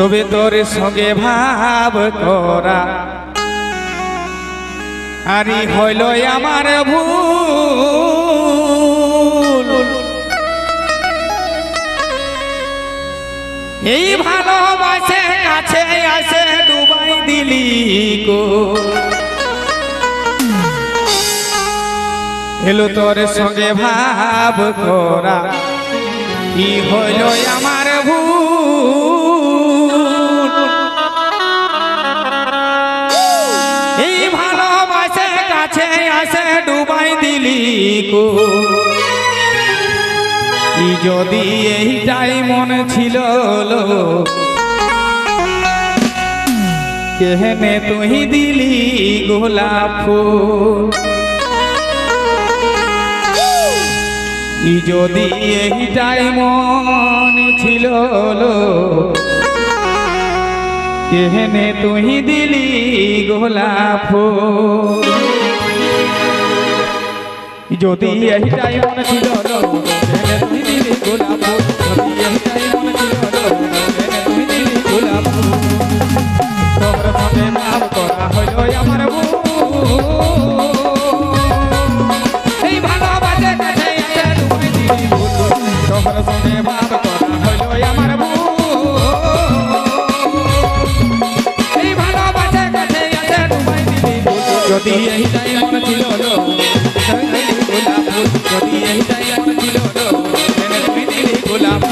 তবে তোর সঙ্গে ভাব করা। আরি হইল আমার ভুল। এই ভালোবাসে কাছে আসে ডুবাই দিলি গো। এলো তোর সঙ্গে ভাব করা। কি হইল আমার যদি এইটাই মন ছিল কেহনে তুই দিলি গোলাপ যদি এইটাই মন ছিল কেহনে তুই দিলি গোলাপ যদি এইটাই মন ছিল লো, কেহনে তুই দিলি গোলাপ ফুল যদি এইটাই মন ছিল লো, কেহনে তুই দিলি গোলাপ ফুল তোর সঙ্গে নাম করা হইল আমার ভুল এই ভালোবাসে কাছে এসে ডুবাই দিলি ভুল তোর সঙ্গে ভাব করা হইল আমার ভুল এই ভালোবাসে কাছে এসে ডুবাই দিলি ভুল যদি এইটাই যদি এইটাই আমার ছিল গোলাপ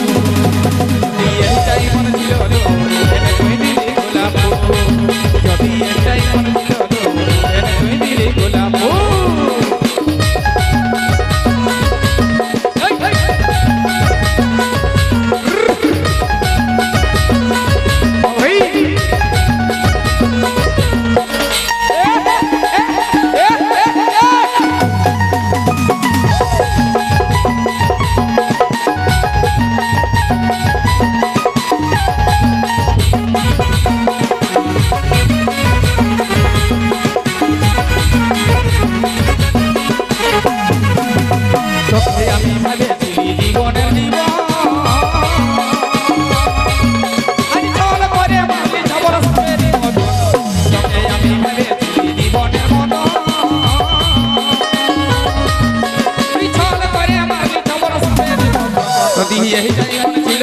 এতদিন এই জায়গায় ছিল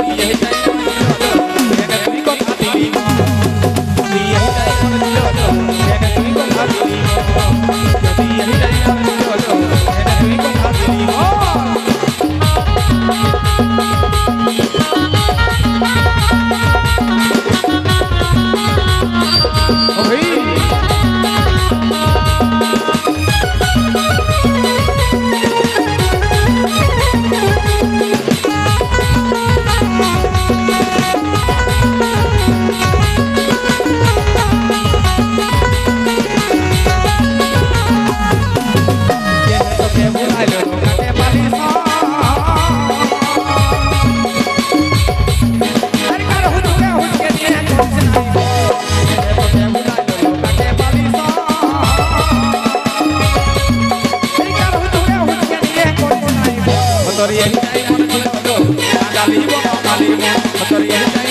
Motor yang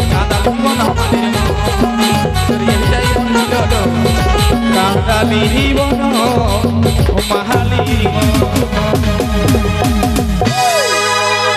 মাহালি